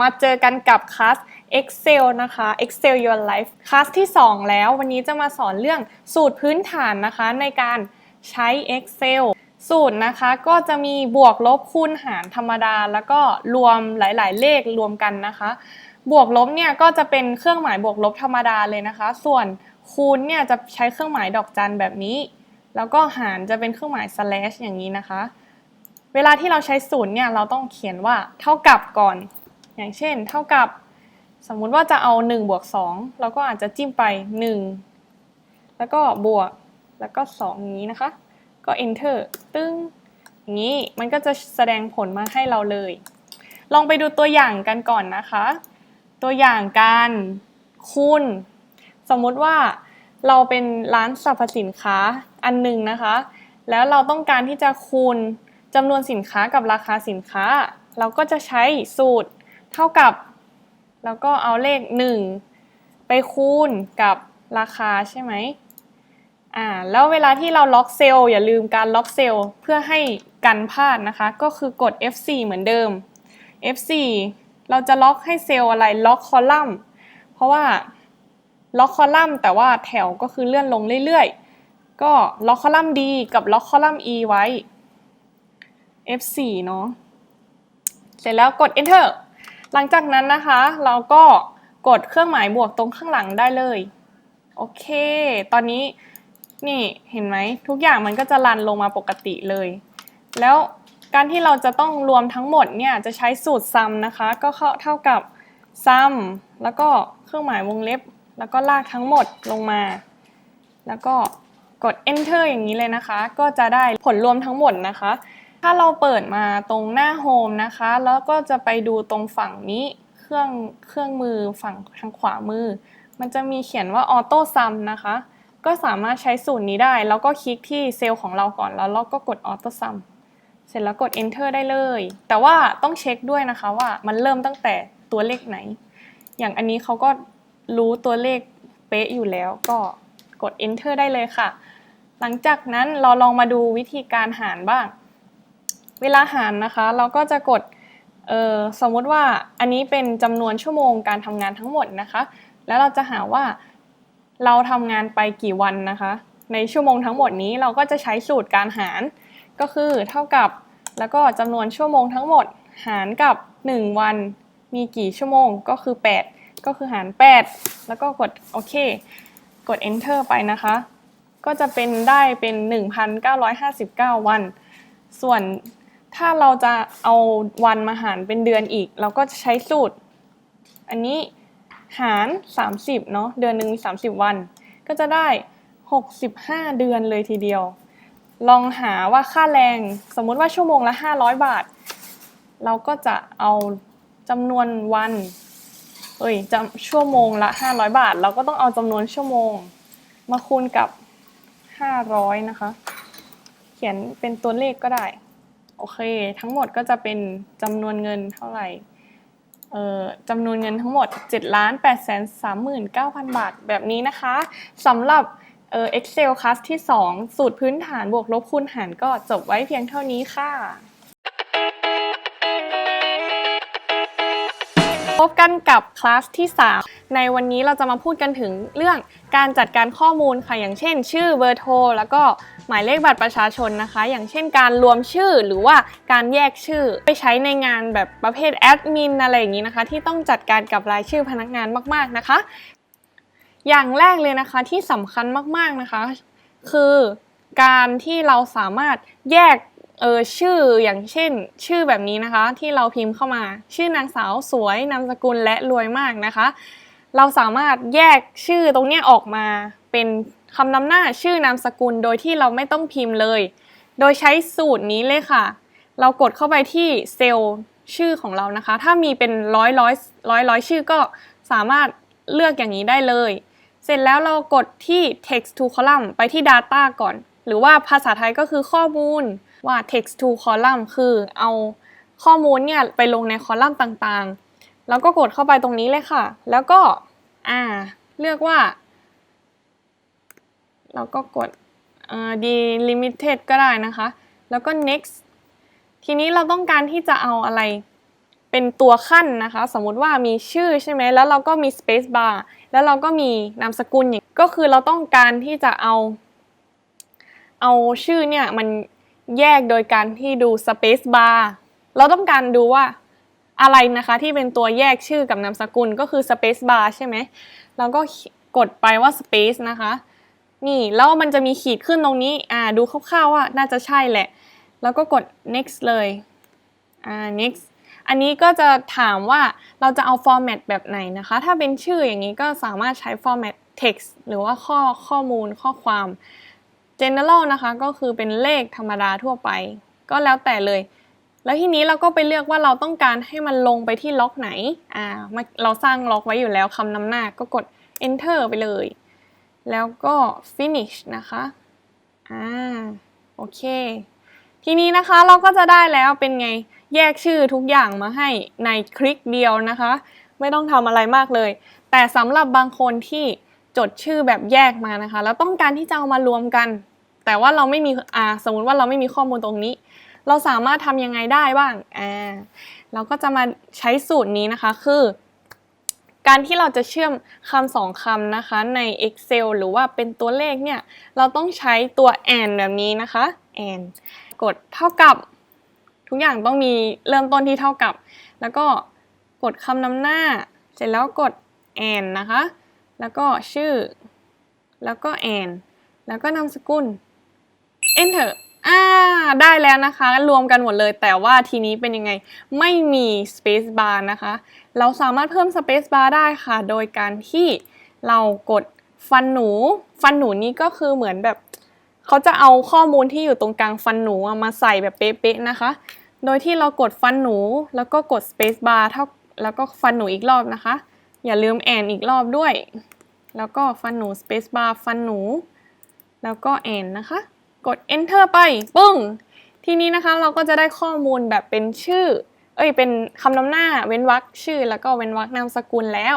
มาเจอกันกับคลาส Excel นะคะ Excel Your Life คลาสที่ 2 แล้ววันนี้จะมาสอนเรื่องสูตรพื้นฐานนะคะในการใช้ Excel สูตรนะคะก็จะมีบวกลบคูณหารธรรมดา แล้วก็รวมหลาย ๆ เลขรวมกันนะคะ บวกลบเนี่ยก็จะเป็นเครื่องหมายบวกลบธรรมดาเลยนะคะ ส่วนคูณเนี่ยจะใช้เครื่องหมายดอกจันแบบนี้ แล้วก็หารจะเป็นเครื่องหมาย slash อย่างนี้นะคะ เวลาที่เราใช้ศูนย์เนี่ยเราต้องเขียนว่าเท่ากับก่อน อย่างเช่น เท่ากับสมมุติว่าจะเอา1บวก2เราก็อาจจะจิ้มไป 1 แล้วก็บวกแล้วก็2อย่างนี้นะคะ ก็ enter ตึ้งอย่างนี้มันก็จะแสดงผลมาให้เราเลย ลองไปดูตัวอย่างกันก่อนนะคะ ตัวอย่างการคูณสมมุติว่าเราเป็นร้านสรรพสินค้าอันหนึ่งนะคะ แล้วเราต้องการที่จะคูณจำนวนสินค้ากับราคาสินค้า เราก็จะใช้สูตร เท่ากับ แล้วก็เอาเลข 1 ไปคูณกับราคาใช่ไหมอ่าแล้วเวลาที่เราล็อกเซลล์อย่าลืมการล็อกเซลล์เพื่อให้กันพลาดนะคะ ก็คือกด F4 เหมือนเดิม F4 เราจะล็อกให้เซลล์อะไรล็อกคอลัมน์ เพราะว่าล็อกคอลัมน์ แต่ว่าแถวก็คือเลื่อนลงเรื่อยๆ ก็ล็อกคอลัมน์ D กับล็อกคอลัมน์ E ไว้ F4 เนาะเสร็จแล้วกด Enter หลังจากนั้นนะคะ เราก็กดเครื่องหมายบวกตรงข้างหลังได้เลย โอเค ตอนนี้นี่เห็นไหมทุกอย่างมันก็จะรันลงมาปกติเลย แล้วการที่เราจะต้องรวมทั้งหมดเนี่ยจะใช้สูตร sum นะคะ ก็เท่ากับ sum แล้วก็เครื่องหมายวงเล็บ แล้วก็ลากทั้งหมดลงมา แล้วก็กด enter อย่างนี้เลยนะคะ ก็จะได้ผลรวมทั้งหมดนะคะ ถ้าเราเปิดมาตรงหน้า Home นะคะ แล้วก็จะไปดูตรงฝั่งนี้เครื่องเครื่องมือฝั่งทางขวามือ มันจะมีเขียนว่า Auto Sum นะคะ ก็สามารถใช้สูตรนี้ได้ แล้วก็คลิกที่เซลล์ของเราก่อนแล้วเราก็กด Auto Sum เสร็จแล้วกด enter ได้เลย แต่ว่าต้องเช็คด้วยนะคะว่ามันเริ่มตั้งแต่ตัวเลขไหน อย่างอันนี้เขาก็รู้ตัวเลขเป๊ะอยู่แล้วก็กด enter ได้เลยค่ะ หลังจากนั้นเราลองมาดูวิธีการหารบ้าง เวลาหารนะคะ เราก็จะกดสมมุติว่าอันนี้เป็นจำนวนชั่วโมงการทำงานทั้งหมดนะคะ แล้วเราจะหาว่าเราทำงานไปกี่วันนะคะ ในชั่วโมงทั้งหมดนี้เราก็จะใช้สูตรการหาร ก็คือเท่ากับแล้วก็จำนวนชั่วโมงทั้งหมด หารกับ 1 วัน มีกี่ชั่วโมงก็คือ 8 ก็คือหาร 8 แล้วก็กดโอเค กด enter ไปนะคะ ก็จะเป็นได้เป็น 1,959 วัน ส่วน ถ้าเราจะเอาวันมาหารเป็นเดือนอีก เราก็จะใช้สูตร อันนี้หาร 30เนาะเดือนหนึ่งมี30 วัน ก็จะได้ 65 เดือนเลยทีเดียว ลองหาว่าค่าแรงสมมุติว่าชั่วโมงละ 500 บาท เราก็จะเอาจำนวนวันเอ้ยจำชั่วโมงละ 500 บาท เราก็ต้องเอาจำนวนชั่วโมง มาคูณกับ 500 นะคะ เขียนเป็นตัวเลขก็ได้ โอเค ทั้งหมดก็จะเป็นจำนวนเงินเท่าไหร่เออจำนวนเงินทั้งหมด 7 ล้าน8แสน39,000 บาท แบบนี้นะคะสำหรับเอ่อ Excel class ที่ 2 สูตรพื้นฐานบวกลบคูณหารก็จบไว้เพียงเท่านี้ค่ะ พบกันกับคลาสที่ 3 ในวันนี้เราจะมาพูดกันถึงเรื่องการจัดการข้อมูลค่ะ อย่างเช่น ชื่อเบอร์โทร แล้วก็หมายเลขบัตรประชาชนนะคะ อย่างเช่นการรวมชื่อหรือว่าการแยกชื่อ ไปใช้ในงานแบบประเภทแอดมินอะไรอย่างนี้นะคะ ที่ต้องจัดการกับรายชื่อพนักงานมาก ๆนะคะ อย่างแรกเลยนะคะที่สำคัญมากๆนะคะ คือการที่เราสามารถแยก เออชื่ออย่างเช่น ชื่อแบบนี้นะคะ ที่เราพิมพ์เข้ามา ชื่อนางสาวสวยนามสกุลและรวยมากนะคะ เราสามารถแยกชื่อตรงนี้ออกมาเป็นคำนำหน้าชื่อนามสกุลโดยที่เราไม่ต้องพิมพ์เลย โดยใช้สูตรนี้เลยค่ะ เรากดเข้าไปที่เซลล์ชื่อของเรานะคะ ถ้ามีเป็นร้อยร้อยร้อยร้อยชื่อก็สามารถเลือกอย่างนี้ได้เลย เสร็จแล้วเรากดที่ text to column ไปที่ data ก่อน หรือว่าภาษาไทยก็คือข้อมูล ว่า text to column คือเอาข้อมูลเนี่ยไปลงในคอลัมน์ต่างๆ แล้วก็กดเข้าไปตรงนี้เลยค่ะ แล้วก็อ่าเลือกว่า เราก็กดอ่า delimited ก็ได้นะคะ แล้วก็ next ทีนี้เราต้องการที่จะเอาอะไรเป็นตัวขั้นนะคะ สมมุติว่ามีชื่อใช่ไหมแล้วเราก็มี space bar แล้วเราก็มีนามสกุลอย่างก็คือเราต้องการที่จะเอา เอาชื่อเนี่ยมัน แยกโดยการที่ดู space bar เราต้องการดูว่าอะไรนะคะที่เป็นตัวแยกชื่อกับนามสกุลก็คือ space bar ใช่ไหมเราก็กดไปว่า space นะคะ นี่แล้วมันจะมีขีดขึ้นตรงนี้อ่าดูคร่าวๆว่าน่าจะใช่แหละ แล้วก็กด next เลยอ่า next อันนี้ก็จะถามว่าเราจะเอา format แบบไหนนะคะ ถ้าเป็นชื่ออย่างนี้ก็สามารถใช้ format text หรือว่าข้อข้อมูลข้อความ general นะคะก็คือเป็นเลขธรรมดาทั่วไป ก็แล้วแต่เลย แล้วทีนี้เราก็ไปเลือกว่าเราต้องการให้มันลงไปที่ล็อกไหนอ่าเราสร้างล็อกไว้อยู่แล้วคำนำหน้าก็กด enter ไปเลย แล้วก็ finish นะคะอ่าโอเค ทีนี้นะคะเราก็จะได้แล้วเป็นไงแยกชื่อทุกอย่างมาให้ในคลิกเดียวนะคะ ไม่ต้องทำอะไรมากเลย แต่สำหรับบางคนที่จดชื่อแบบแยกมานะคะ แล้วต้องการที่จะเอามารวมกัน แต่ว่าเราไม่มีอ่าสมมติว่าเราไม่มีข้อมูลตรงนี้ เราสามารถทำยังไงได้บ้างอ่าเราก็จะมาใช้สูตรนี้นะคะคือ การที่เราจะเชื่อมคำสองคำนะคะใน Excel หรือว่าเป็นตัวเลขเนี่ยเราต้องใช้ตัว and แบบนี้นะคะ and กดเท่ากับ ทุกอย่างต้องมีเริ่มต้นที่เท่ากับ แล้วก็กดคำนำหน้า เสร็จแล้วกด and นะคะ แล้วก็ชื่อ แล้วก็ and แล้วก็นามสกุล enter อ่าได้แล้วนะคะ รวมกันหมดเลย แต่ว่าทีนี้เป็นยังไงไม่มี space bar นะคะ เราสามารถเพิ่ม space bar ได้ค่ะ โดยการที่เรากดฟันหนู ฟันหนูนี้ก็คือเหมือนแบบ เขาจะเอาข้อมูลที่อยู่ตรงกลางฟันหนูมาใส่แบบเป๊ะๆนะคะ โดยที่เรากดฟันหนู แล้วก็กด space bar เท่าแล้วก็ฟันหนูอีกรอบนะคะ อย่าลืมแอนอีกรอบด้วย แล้วก็ฟันหนู space bar ฟันหนู แล้วก็แอนนะคะ กด enter ไปปึ้ง ทีนี้นะคะเราก็จะได้ข้อมูลแบบเป็นชื่อ เอ้ย เป็นคำนำหน้า เว้นวรรคชื่อ แล้วก็เว้นวรรคนามสกุลแล้ว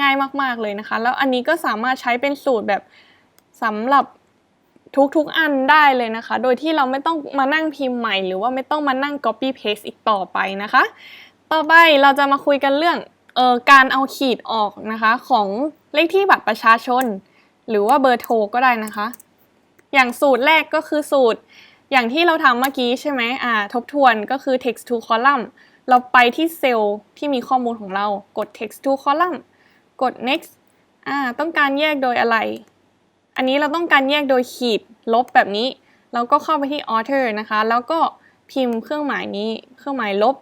ง่ายมากๆเลยนะคะ แล้วอันนี้ก็สามารถใช้เป็นสูตรแบบสำหรับทุกๆอันได้เลยนะคะ โดยที่เราไม่ต้องมานั่งพิมพ์ใหม่ หรือว่าไม่ต้องมานั่ง copy paste อีกต่อไปนะคะ ต่อไปเราจะมาคุยกันเรื่องเออการเอาขีดออกนะคะของเลขที่บัตรประชาชน หรือว่าเบอร์โทรก็ได้นะคะ อย่างสูตรแรกก็คือสูตร อย่างที่เราทำเมื่อกี้ใช่ไหมอ่าทบทวนก็คือ text to column เราไปที่เซลล์ที่มีข้อมูลของเรากด text to column กด next อ่าต้องการแยกโดยอะไร อันนี้เราต้องการแยกโดยขีดลบแบบนี้ เราก็เข้าไปที่ author นะคะ แล้วก็พิมพ์เครื่องหมายนี้ เครื่องหมายลบ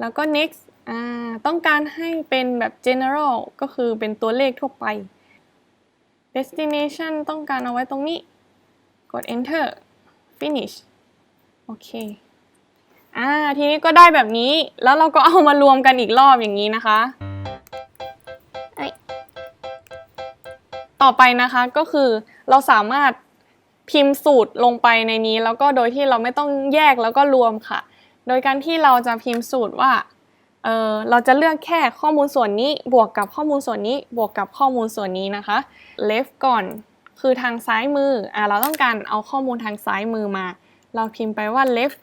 แล้วก็ next อ่าต้องการให้เป็นแบบ general ก็คือเป็นตัวเลขทั่วไป destination ต้องการเอาไว้ตรงนี้ กด enter finish โอเค อ่า ทีนี้ก็ได้แบบนี้ แล้วเราก็เอามารวมกันอีกรอบอย่างนี้นะคะเอ้ยต่อไปนะคะก็คือเราสามารถพิมพ์สูตรลงไปในนี้ แล้วก็โดยที่เราไม่ต้องแยกแล้วก็รวมค่ะ โดยการที่เราจะพิมพ์สูตรว่าเออเราจะเลือกแค่ข้อมูลส่วนนี้ บวกกับข้อมูลส่วนนี้ บวกกับข้อมูลส่วนนี้นะคะ left ก่อน คือทางซ้ายมืออ่าเราต้องการเอาข้อมูลทางซ้ายมือมา เราพิมพ์ไปว่า left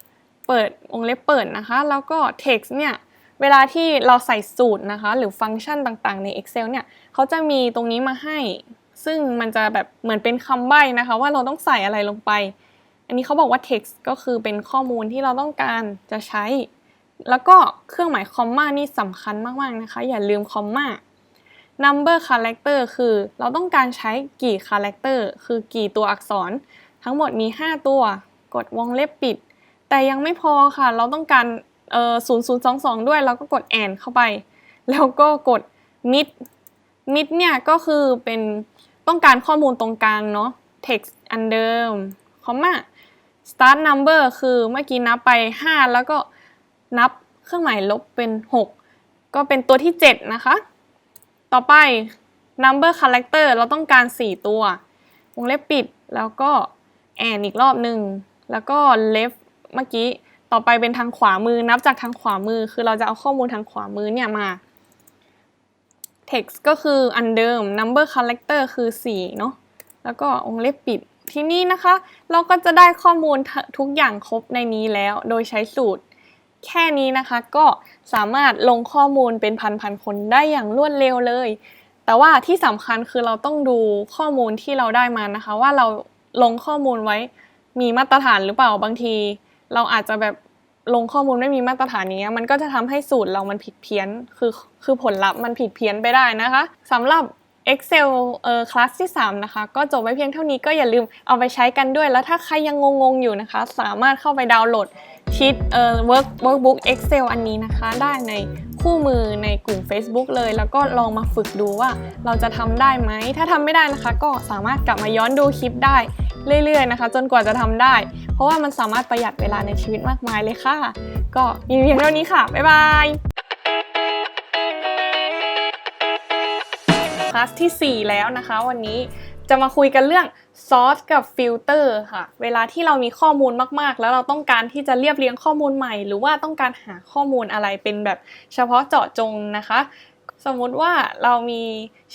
เปิดวงเล็บเปิดนะคะ แล้วก็ text เนี่ยเวลาที่เราใส่สูตรนะคะ หรือฟังก์ชันต่างๆ ใน Excel เนี่ยเขาจะมีตรงนี้มาให้ ซึ่งมันจะแบบเหมือนเป็นคำใบ้นะคะ ว่าเราต้องใส่อะไรลงไป อันนี้เขาบอกว่า text ก็คือเป็นข้อมูลที่เราต้องการจะใช้ แล้วก็เครื่องหมายคอมมานี่สำคัญมากๆนะคะ อย่าลืมคอมมา number character คือเราต้องการใช้กี่ character คือกี่ตัวอักษร ทั้งหมดมี 5 ตัว กดวงเล็บปิด แต่ยังไม่พอค่ะ เราต้องการเอ่อ0022 ด้วย เราก็กด and เข้าไป แล้วก็กด mid mid เนี่ยก็คือเป็นต้องการข้อมูลตรงกลางเนาะ text อันเดิม comma start number คือเมื่อกี้นับไป 5 แล้วก็นับเครื่องหมายลบเป็น 6 ก็เป็นตัวที่ 7 นะคะ ต่อไป number character เราต้องการ 4 ตัว วงเล็บปิด แล้วก็ and อีกรอบหนึ่ง แล้วก็ left เมื่อกี้ ต่อไปเป็นทางขวามือ นับจากทางขวามือ คือเราจะเอาข้อมูลทางขวามือเนี่ยมา text ก็คืออันเดิม number character คือ 4 เนาะ แล้วก็วงเล็บปิด ทีนี้นะคะ เราก็จะได้ข้อมูลทุกอย่างครบในนี้แล้ว โดยใช้สูตร แค่นี้นะคะก็สามารถลงข้อมูลเป็นพันๆคนได้อย่างรวดเร็วเลย แต่ว่าที่สำคัญคือเราต้องดูข้อมูลที่เราได้มานะคะ ว่าเราลงข้อมูลไว้มีมาตรฐานหรือเปล่าบางที เราอาจจะแบบลงข้อมูลไม่มีมาตรฐานนี้มันก็จะทำให้สูตรเรามันผิดเพี้ยน คือคือผลลัพธ์มันผิดเพี้ยนไปได้นะคะสำหรับ Excel เอ่อคลาสที่ 3 นะคะ ก็จบไว้เพียงเท่านี้ก็อย่าลืมเอาไปใช้กันด้วย แล้วถ้าใครยังงงๆอยู่นะคะ สามารถเข้าไปดาวน์โหลด ชีตเอ่อ work workbook Excel อันนี้นะคะ ได้ในคู่มือในกลุ่ม Facebook เลย แล้วก็ลองมาฝึกดูว่าเราจะทำได้ไหม ถ้าทำไม่ได้นะคะ ก็สามารถกลับมาย้อนดูคลิปได้เรื่อยๆนะคะ จนกว่าจะทำได้ เพราะว่ามันสามารถประหยัดเวลาในชีวิตมากมายเลยค่ะ ก็มีเพียงเท่านี้ค่ะ บ๊ายบายคลาสทีสี่4 แล้วนะคะวันนี้ จะมาคุยกันเรื่องซอสกับฟิลเตอร์ค่ะ เวลาที่เรามีข้อมูลมากๆ แล้วเราต้องการที่จะเรียบเรียงข้อมูลใหม่ หรือว่าต้องการหาข้อมูลอะไรเป็นแบบเฉพาะเจาะจงนะคะ สมมุติว่าเรามี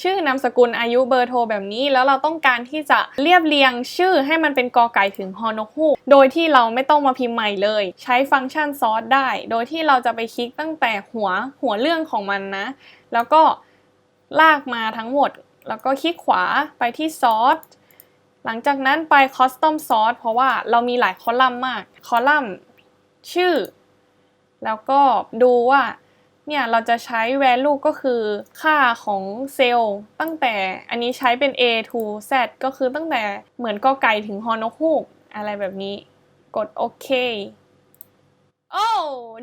ชื่อนามสกุลอายุเบอร์โทรแบบนี้ แล้วเราต้องการที่จะเรียบเรียงชื่อให้มันเป็นกอไก่ถึงฮอนกฮูกโดยที่เราไม่ต้องมาพิมพ์ใหม่เลย ใช้ฟังก์ชันซอสได้ โดยที่เราจะไปคลิกตั้งแต่หัวหัวเรื่องของมันนะ แล้วก็ลากมาทั้งหมด แล้วก็คลิกขวาไปที่ซอสหลังจากนั้นไป Custom Source เพราะว่าเรามีหลายคอลัมน์มาก คอลัมน์ชื่อ แล้วก็ดูว่าเนี่ยเราจะใช้ value ก็คือค่าของเซลล์ตั้งแต่อันนี้ใช้เป็น A to Z ก็คือตั้งแต่เหมือนกอไก่ถึงฮอนกฮูกอะไรแบบนี้ กดโอเค โอ้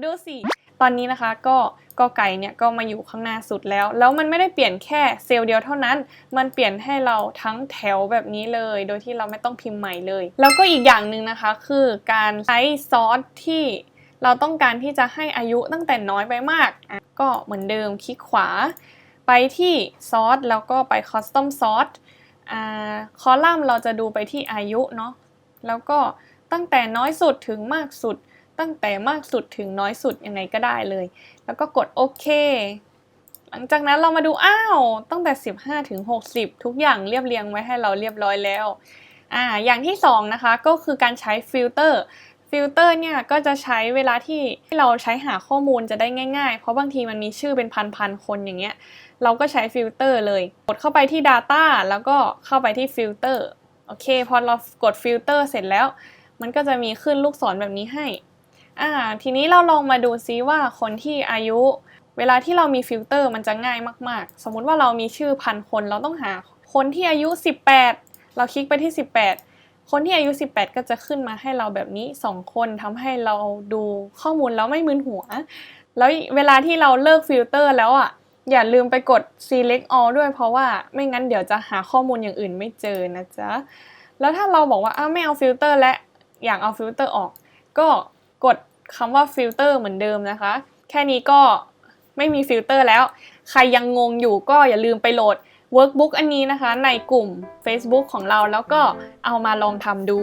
ดูสิ ตอนนี้นะคะก็กอไก่เนี่ยก็มาอยู่ข้างหน้าสุดแล้ว แล้วมันไม่ได้เปลี่ยนแค่เซลล์เดียวเท่านั้น มันเปลี่ยนให้เราทั้งแถวแบบนี้เลย โดยที่เราไม่ต้องพิมพ์ใหม่เลย แล้วก็อีกอย่างหนึ่งนะคะ คือการใช้ซอสที่เราต้องการที่จะให้อายุตั้งแต่น้อยไปมาก ก็เหมือนเดิมคลิกขวา ไปที่ซอสแล้วก็ไป Custom Source อ่าคอลัมน์เราจะดูไปที่อายุเนาะแล้วก็ตั้งแต่น้อยสุดถึงมากสุด ตั้งแต่มากสุดถึงน้อยสุดยังไงก็ได้เลย แล้วก็กดโอเค หลังจากนั้นเรามาดูอ้าวตั้งแต่ 15ถึง60 ทุกอย่างเรียบเรียงไว้ให้เราเรียบร้อยแล้วอ่าอย่างที่สองนะคะก็คือการใช้ฟิลเตอร์ฟิลเตอร์เนี่ยก็จะใช้เวลาที่เราใช้หาข้อมูลจะได้ง่ายๆ เพราะบางทีมันมีชื่อเป็นพันๆคนอย่างเงี้ย เราก็ใช้ฟิลเตอร์เลย กดเข้าไปที่ Data แล้วก็เข้าไปที่ฟิลเตอร์โอเค พอเรากดฟิลเตอร์เสร็จแล้ว มันก็จะมีขึ้นลูกศรแบบนี้ให้ อ่าทีนี้เราลองมาดูซิว่าคนที่อายุ เวลาที่เรามีฟิลเตอร์มันจะง่ายมาก ๆ สมมุติว่าเรามีชื่อพันคนเราต้องหาคนที่อายุ 18 เราคลิกไปที่ 18 คนที่อายุ 18 ก็จะขึ้นมาให้เราแบบนี้ 2 คนทำให้เราดูข้อมูลแล้วไม่มึนหัว แล้วเวลาที่เราเลิกฟิลเตอร์แล้วอะอย่าลืมไปกด select all ด้วยเพราะว่าไม่งั้นเดี๋ยวจะหาข้อมูลอย่างอื่นไม่เจอนะจ๊ะ แล้วถ้าเราบอกว่าอ้าไม่เอาฟิลเตอร์และอยากเอาฟิลเตอร์ออก ก็ กดคำว่าฟิลเตอร์เหมือนเดิมนะคะ แค่นี้ก็ไม่มีฟิลเตอร์แล้ว ใครยังงงอยู่ก็อย่าลืมไปโหลด workbook อันนี้นะคะ ในกลุ่ม Facebook ของเราแล้วก็เอามาลองทำดู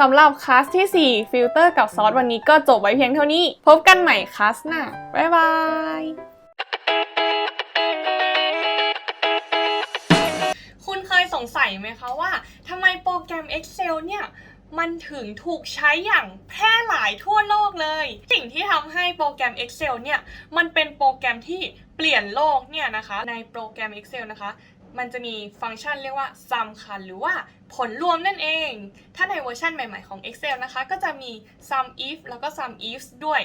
สำหรับคลาสที่ 4 ฟิลเตอร์กับซอสวันนี้ก็จบไว้เพียงเท่านี้ พบกันใหม่คลาสหน้า บ๊ายบายคุณเคยสงสัยไหมคะว่าทำไมโปรแกรม Excel เนี่ย มันถึงถูกใช้อย่างแพร่หลายทั่วโลกเลย สิ่งที่ทำให้โปรแกรม Excel เนี่ย มันเป็นโปรแกรมที่เปลี่ยนโลกเนี่ยนะคะ ในโปรแกรม Excel นะคะ มันจะมีฟังก์ชันเรียกว่า sum ค่ะหรือว่าผลรวมนั่นเอง ถ้าในเวอร์ชันใหม่ๆของ Excel นะคะ ก็จะมี sum if แล้วก็ sum ifs ด้วย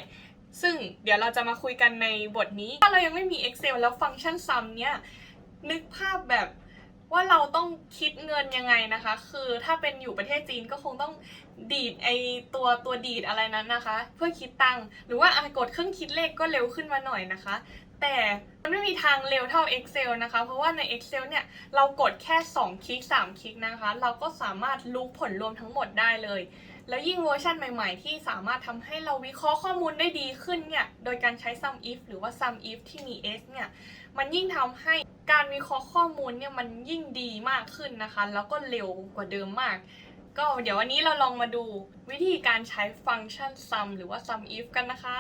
ซึ่งเดี๋ยวเราจะมาคุยกันในบทนี้ ถ้าเรายังไม่มี Excel แล้วฟังก์ชัน sum เนี่ย นึกภาพแบบ ว่าเราต้องคิดเงินยังไงนะคะ คือถ้าเป็นอยู่ประเทศจีนก็คงต้องดีดไอตัวตัวดีดอะไรนั้นนะคะ เพื่อคิดตังค์หรือว่าอะกดเครื่องคิดเลขก็เร็วขึ้นมาหน่อยนะคะ แต่มันไม่มีทางเร็วเท่า Excel นะคะ เพราะว่าใน Excel เนี่ยเรากดแค่ 2 คลิก 3 คลิกนะคะ เราก็สามารถรู้ผลรวมทั้งหมดได้เลยแล้วยิ่งเวอร์ชันใหม่ๆ ที่สามารถทำให้เราวิเคราะห์ข้อมูลได้ดีขึ้นเนี่ย โดยการใช้ sum if หรือว่า sum if ที่มี s เนี่ย มันยิ่งทำให้ การวิเคราะห์ข้อมูลเนี่ยมันยิ่งดีมากขึ้นนะคะ แล้วก็เร็วกว่าเดิมมาก ก็เดี๋ยววันนี้เราลองมาดูวิธีการใช้ฟังก์ชัน sum หรือว่า sum if กันนะคะ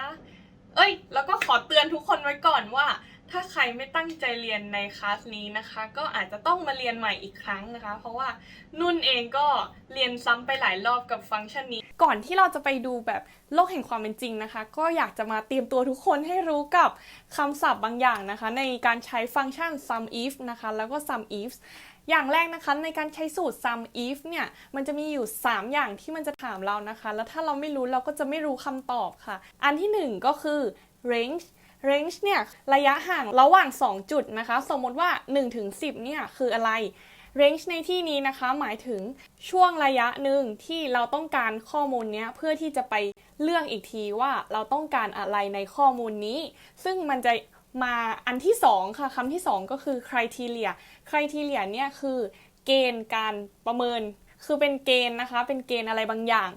เอ้ย แล้วก็ขอเตือนทุกคนไว้ก่อนว่า ถ้าใครไม่ตั้งใจเรียนในคลาสนี้นะคะ ก็อาจจะต้องมาเรียนใหม่อีกครั้งนะคะ เพราะว่านุ่นเองก็เรียนซ้ำไปหลายรอบกับฟังก์ชันนี้ ก่อนที่เราจะไปดูแบบโลกแห่งความเป็นจริงนะคะ ก็อยากจะมาเตรียมตัวทุกคนให้รู้กับคำศัพท์บางอย่างนะคะ ในการใช้ฟังก์ชัน sum if นะคะ แล้วก็ sum ifs อย่างแรกนะคะในการใช้สูตร sum if เนี่ยมันจะมีอยู่ 3 อย่างที่มันจะถามเรานะคะ แล้วถ้าเราไม่รู้เราก็จะไม่รู้คำตอบค่ะ อันที่ 1 ก็คือ range range เนี่ยระยะห่างระหว่าง 2 จุดนะคะ สมมติว่า 1-10 เนี่ยคืออะไร range ในที่นี้นะคะหมายถึงช่วงระยะหนึ่งที่เราต้องการข้อมูลเนี้ยเพื่อที่จะไปเลือกอีกทีว่าเราต้องการอะไรในข้อมูลนี้ ซึ่งมันจะ มาอันที่สองค่ะคำที่สองก็คือ criteria criteria เนี่ยคือเกณฑ์การประเมิน คือเป็นเกณฑ์นะคะ เป็นเกณฑ์อะไรบางอย่าง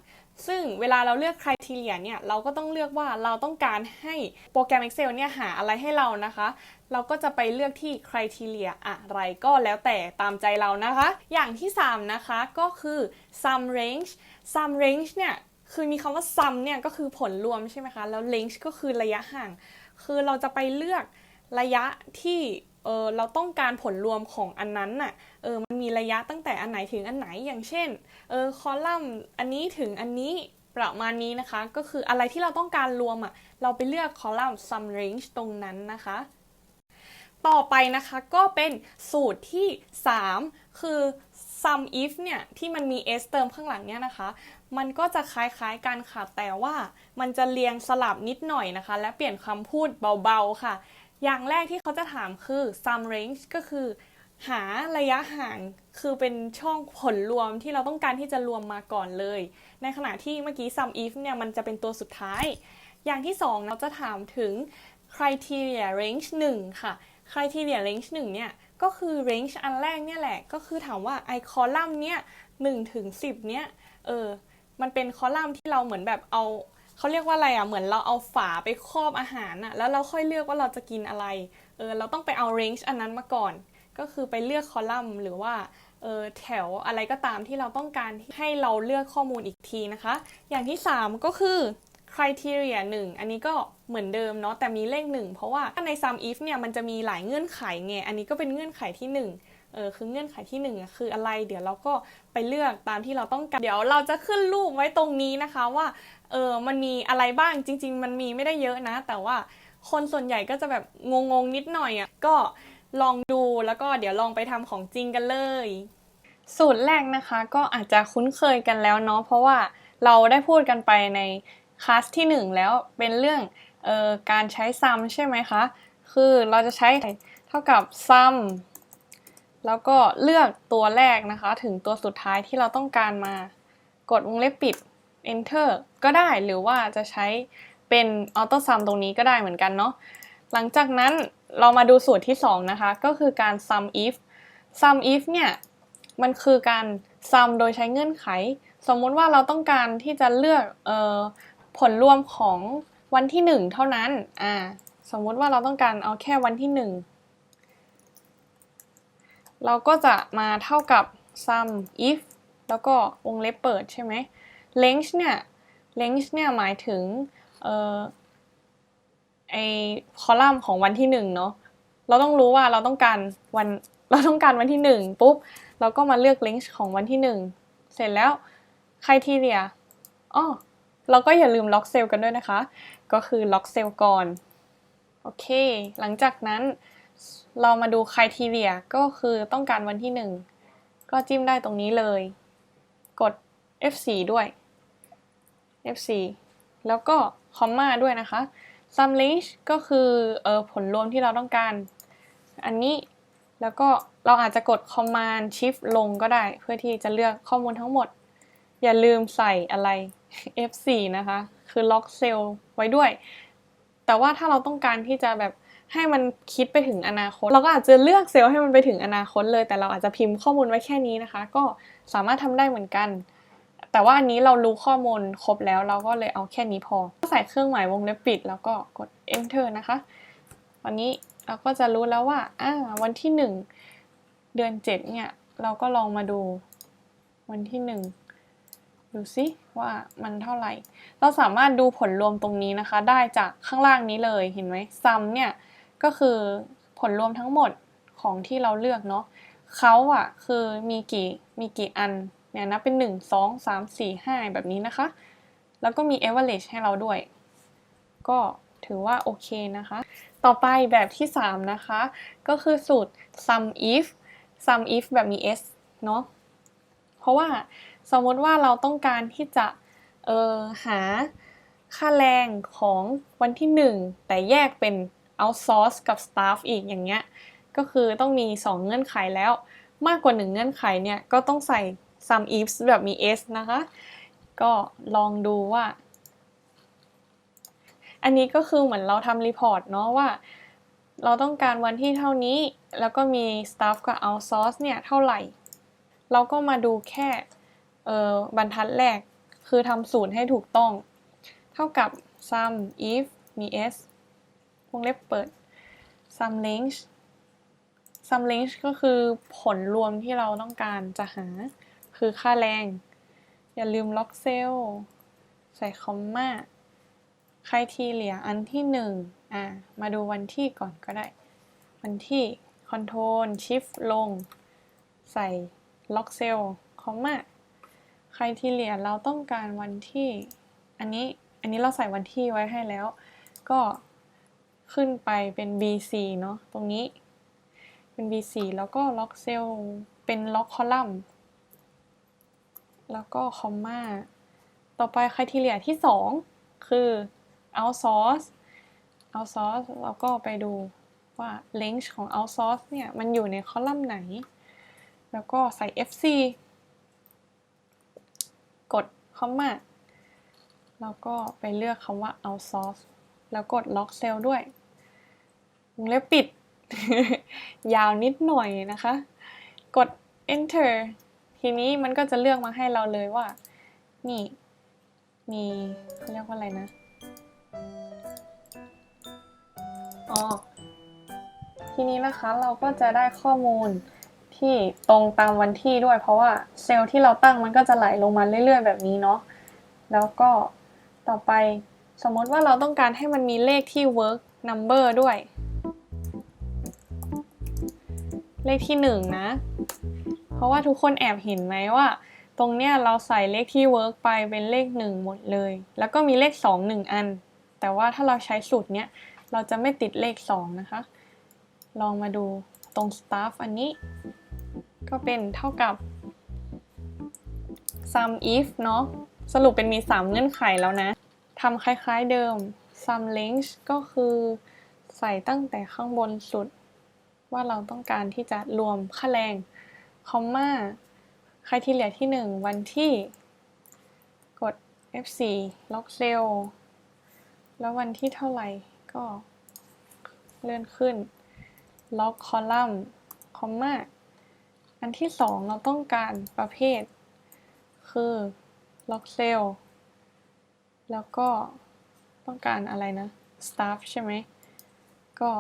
ซึ่งเวลาเราเลือก criteria เนี่ยเราก็ต้องเลือกว่าเราต้องการให้โปรแกรม Excel เนี่ยหาอะไรให้เรานะคะ เราก็จะไปเลือกที่ criteria อะไรก็แล้วแต่ตามใจเรานะคะ อย่างที่ 3 นะคะก็คือ sum range sum range เนี่ยคือมีคำว่า sum เนี่ยก็คือผลรวมใช่ไหมคะ แล้ว range ก็คือระยะห่าง คือเราจะไปเลือกระยะที่เออเราต้องการผลรวมของอันนั้นน่ะเออมันมีระยะตั้งแต่อันไหนถึงอันไหนอย่างเช่นเออคอลัมน์อันนี้ถึงอันนี้ประมาณนี้นะคะ ก็คืออะไรที่เราต้องการรวมอะเราไปเลือกคอลัมน์ sum range ตรงนั้นนะคะ ต่อไปนะคะก็เป็นสูตรที่ 3 คือ sum if เนี่ยที่มันมี s เติมข้างหลังเนี่ยนะคะ มันก็จะคล้ายๆกันค่ะ แต่ว่ามันจะเรียงสลับนิดหน่อยนะคะ และเปลี่ยนคำพูดเบาๆค่ะ อย่างแรกที่เขาจะถามคือ sum range ก็คือ หาระยะห่างคือเป็นช่องผลรวมที่เราต้องการที่จะรวมมาก่อนเลย ในขณะที่เมื่อกี้ sum if เนี่ยมันจะเป็นตัวสุดท้าย อย่างที่2เราจะถามถึง criteria range 1 ค่ะ criteria range 1 เนี่ย ก็คือ range อันแรกเนี่ยแหละ ก็คือถามว่าไอคอลัมน์เนี่ย1ถึง10เนี่ยเออมันเป็นคอลัมน์ที่เราเหมือนแบบเอาเขาเรียกว่าอะไรอะเหมือนเราเอาฝาไปครอบอาหารอะแล้วเราค่อยเลือกว่าเราจะกินอะไรเออเราต้องไปเอา range อันนั้นมาก่อน ก็คือไปเลือกคอลัมน์หรือว่าเออแถวอะไรก็ตามที่เราต้องการให้เราเลือกข้อมูลอีกทีนะคะ อย่างที่ 3 ก็คือ criteria 1 อันนี้ก็เหมือนเดิมเนาะแต่มีเลข 1 เพราะว่าใน sum if เนี่ยมันจะมีหลายเงื่อนไขไงอันนี้ก็เป็นเงื่อนไขที่ 1เออคือเงื่อนไขที่1อะคืออะไร เดี๋ยวเราก็ไปเลือกตามที่เราต้องการเดี๋ยวเราจะขึ้นรูปไว้ตรงนี้นะคะว่าเออมันมีอะไรบ้างจริง ๆ มันมีไม่ได้เยอะนะ แต่ว่าคนส่วนใหญ่ก็จะแบบงงๆนิดหน่อยอะก็ลองดูแล้วก็เดี๋ยวลองไปทำของจริงกันเลย สูตรแรกนะคะก็อาจจะคุ้นเคยกันแล้วเนาะเพราะว่าเราได้พูดกันไปใน คลาสที่ 1 แล้วเป็นเรื่องออการใช้ซัมใช่ไหมคะ คือเราจะใช้เท่ากับซัมแล้วก็เลือกตัวแรกนะคะ ถึงตัวสุดท้ายที่เราต้องการมากดวงเล็บปิด enter ก็ได้หรือว่าจะใช้เป็น auto sum ตรงนี้ก็ได้เหมือนกันเนาะหลังจากนั้นเรามาดูสูตรที่ 2 นะคะ ก็คือการ sum if sum if เนี่ยมันคือการ sum โดยใช้เงื่อนไข สมมุติว่าเราต้องการที่จะเลือกเออ ผลรวมของวันที่ 1 เท่านั้นอ่าสมมุติว่าเราต้องการเอาแค่วันที่ 1 เราก็จะมาเท่ากับ sum if แล้วก็วงเล็บเปิดใช่ไหม range เนี่ย range เนี่ยหมายถึงเอ่อไอคอลัมน์ของวันที่หนึ่งเนาะเราต้องรู้ว่าเราต้องการวันเราต้องการวันที่หนึ่งปุ๊บ เราก็มาเลือก range ของวันที่หนึ่งเสร็จแล้ว criteria อ๋อ เราก็อย่าลืมล็อกเซลล์กันด้วยนะคะ ก็คือล็อกเซลล์ก่อน โอเค หลังจากนั้นเรามาดู criteria ก็คือต้องการวันที่หนึ่งก็จิ้มได้ตรงนี้เลย กด F4 ด้วย F4 แล้วก็คอมมาด้วยนะคะ sum range ก็คือเออผลรวมที่เราต้องการ อันนี้แล้วก็เราอาจจะกด command shift ลงก็ได้ เพื่อที่จะเลือกข้อมูลทั้งหมด อย่าลืมใส่อะไร F4 นะคะ คือล็อกเซลล์ไว้ด้วย แต่ว่าถ้าเราต้องการที่จะแบบให้มันคิดไปถึงอนาคต เราก็อาจจะเลือกเซลล์ให้มันไปถึงอนาคตเลย แต่เราอาจจะพิมพ์ข้อมูลไว้แค่นี้นะคะ ก็สามารถทำได้เหมือนกัน แต่ว่าอันนี้เรารู้ข้อมูลครบแล้วเราก็เลยเอาแค่นี้พอ ใส่เครื่องหมายวงเล็บปิด แล้วก็กด enter นะคะ วันนี้เราก็จะรู้แล้วว่าอ่าวันที่หนึ่งเดือนเจ็ดเนี่ย เราก็ลองมาดูวันที่หนึ่ง ดูซิว่ามันเท่าไหร่ เราสามารถดูผลรวมตรงนี้นะคะ ได้จากข้างล่างนี้เลยเห็นไหมซัมเนี่ยก็คือผลรวมทั้งหมดของที่เราเลือกเนาะเขาอะคือมีกี่มีกี่อันเนี่ยนะเป็น 1 2 3 4 5 แบบนี้นะคะ แล้วก็มี average ให้เราด้วย ก็ถือว่าโอเคนะคะ ต่อไปแบบที่ 3 นะคะ ก็คือสูตร sum if sum if แบบมี s เนาะเพราะว่า สมมติว่าเราต้องการที่จะเออหาค่าแรงของวันที่ 1 แต่แยกเป็น outsource กับ staff อีกอย่างเงี้ย ก็คือต้องมี 2 เงื่อนไขแล้ว มากกว่า 1 เงื่อนไขเนี่ย ก็ต้องใส่ sum ifs แบบมี s นะคะ ก็ลองดูว่า อันนี้ก็คือเหมือนเราทำรีพอร์ตเนาะว่า เราต้องการวันที่เท่านี้ แล้วก็มี staff กับ outsource เนี่ย เท่าไหร่ เราก็มาดูแค่ เออบรรทัดแรกคือทำสูตรให้ถูกต้อง เท่ากับ sum if มี s วงเล็บเปิด sum range sum range ก็คือผลรวมที่เราต้องการจะหา คือค่าแรง อย่าลืมล็อกเซลใส่คอมมาใครทีเหลียอันที่หนึ่งอะ มาดูวันที่ก่อนก็ได้ วันที่ Ctrl Shift ลง ใส่ล็อกเซลคอมมา ครทีเหลียเราต้องการวันที่อันนี้อันนี้เราใส่วันที่ไว้ให้แล้ว ก็ขึ้นไปเป็น B4 เนาะตรงนี้เป็น B4 แล้วก็ล็อกเซลเป็นล็อกคอลัมน์แล้วก็คอมมาต่อไปค r i ทีเรียที่ 2 คือ outsource outsource เราก็ไปดูว่า range ของ outsource เนี่ย มันอยู่ในคอลัมน์ไหน แล้วก็ใส่ FC คอมมาแล้วก็ไปเลือกคำว่า outsource แล้วกด lock cell ด้วยวงเล็บปิด ยาวนิดหน่อยนะคะ กด enter ทีนี้มันก็จะเลือกมาให้เราเลยว่า นี่ มีเขาเรียกว่าอะไรนะ อ๋อ ทีนี้นะคะเราก็จะได้ข้อมูล ที่ตรงตามวันที่ด้วย เพราะว่าเซลล์ที่เราตั้งมันก็จะไหลลงมาเรื่อย ๆ แบบนี้เนาะแล้วก็ต่อไปสมมติว่าเราต้องการให้มันมีเลขที่ work number ด้วย เลขที่หนึ่งนะ เพราะว่าทุกคนแอบเห็นไหมว่า ตรงเนี้ยเราใส่เลขที่ work ไปเป็นเลขหนึ่งหมดเลย แล้วก็มีเลขสองหนึ่งอัน แต่ว่าถ้าเราใช้สูตรเนี้ยเราจะไม่ติดเลขสองนะคะ ลองมาดูตรง staff อันนี้ ก็เป็นเท่ากับ sum if เนาะสรุปเป็นมี 3 เงื่อนไขแล้วนะทำคล้ายๆเดิม sum range ก็คือใส่ตั้งแต่ข้างบนสุด ว่าเราต้องการที่จะรวมค่าแรงคอมมาใครที่เหลือที่ 1 วันที่ กด F4 ล็อกเซลแล้ววันที่เท่าไหร่ก็เลื่อนขึ้น ล็อกคอลัมน์คอมมา อันที่2เราต้องการประเภท คือล็อกเซลแล้วก็ต้องการอะไรนะ staff ใช่ไหม ก็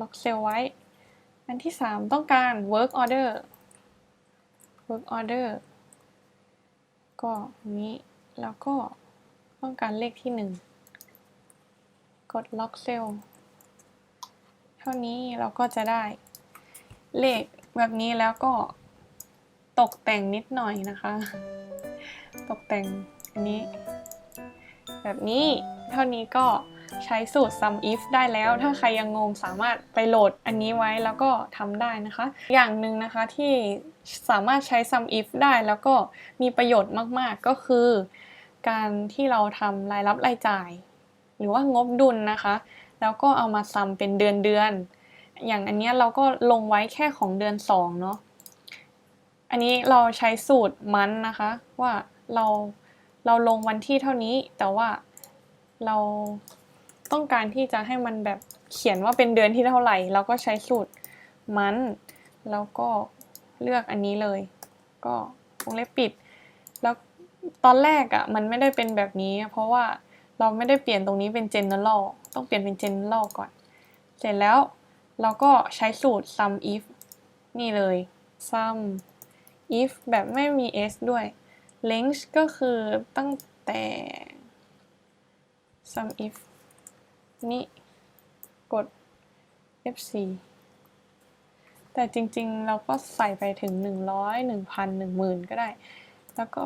ล็อกเซลไว้ อันที่ 3 ต้องการ work order work order ก็นี้ แล้วก็ต้องการเลขที่ 1 กดล็อกเซลเท่านี้เราก็จะได้เลข แบบนี้แล้วก็ตกแต่งนิดหน่อยนะคะ ตกแต่งอันนี้ แบบนี้เท่านี้ก็ใช้สูตร sum if ได้แล้ว ถ้าใครยังงงสามารถไปโหลดอันนี้ไว้แล้วก็ทำได้นะคะ อย่างหนึ่งนะคะที่สามารถใช้ sum if ได้แล้วก็มีประโยชน์มาก ๆ ก็คือ การที่เราทำรายรับรายจ่าย หรือว่างบดุลนะคะ แล้วก็เอามาซัมเป็นเดือนเดือน อย่างอันเนี้ยเราก็ลงไว้แค่ของเดือน2เนาะ อันนี้เราใช้สูตรมันนะคะ ว่าเราเราลงวันที่เท่านี้แต่ว่าเราต้องการที่จะให้มันแบบเขียนว่าเป็นเดือนที่เท่าไหร่ เราก็ใช้สูตรมันแล้วก็เลือกอันนี้เลย ก็วงเล็บปิด แล้วตอนแรกอะ่ะมันไม่ได้เป็นแบบนี้ เพราะว่าเราไม่ได้เปลี่ยนตรงนี้เป็น general ต้องเปลี่ยนเป็น general ก่อน เสร็จแล้ว เราก็ใช้สูตร sum if นี่เลย sum if แบบไม่มี s ด้วย length ก็คือตั้งแต่ sum if นี่กด F4 แต่จริงๆ เราก็ใส่ไปถึง 100 1,000 10,000 ก็ได้ แล้วก็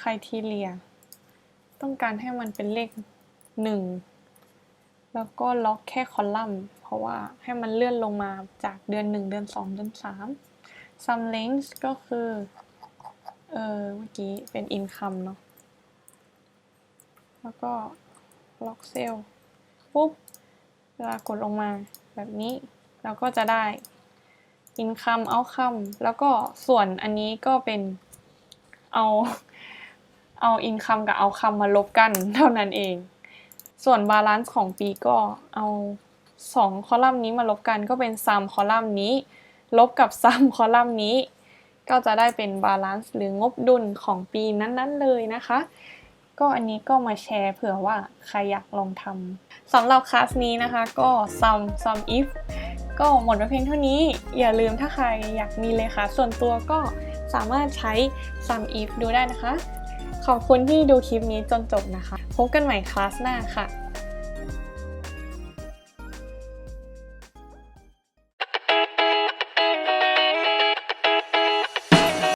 criteria ต้องการให้มันเป็นเลขหนึ่ง แล้วก็ล็อกแค่คอลัมน์ เพราะว่าให้มันเลื่อนลงมาจากเดือนหนึ่งเดือนสองเดือนสาม sum length ก็คือ เออเมื่อกี้เป็น income เนาะ แล้วก็ล็อกเซลปุ๊บ เวลากดลงมาแบบนี้ เราก็จะได้ income outcome แล้วก็ส่วนอันนี้ก็เป็นเอาเอา income กับ outcome มาลบกันเท่านั้นเอง ส่วน balance ของปีก็เอา 2 คอลัมน์นี้มาลบกันก็เป็น sum คอลัมน์นี้ ลบกับ sum คอลัมน์นี้ ก็จะได้เป็น balance หรืองบดุลของปีนั้นๆเลยนะคะ ก็อันนี้ก็มาแชร์เผื่อว่าใครอยากลองทำสำหรับคลาสนี้นะคะก็ sum sum if ก็หมดไปเพียงเท่านี้ อย่าลืมถ้าใครอยากมีเลขาส่วนตัวก็สามารถใช้ sum if ดูได้นะคะ ขอบคุณที่ดูคลิปนี้จนจบนะคะ พบกันใหม่คลาสหน้าค่ะ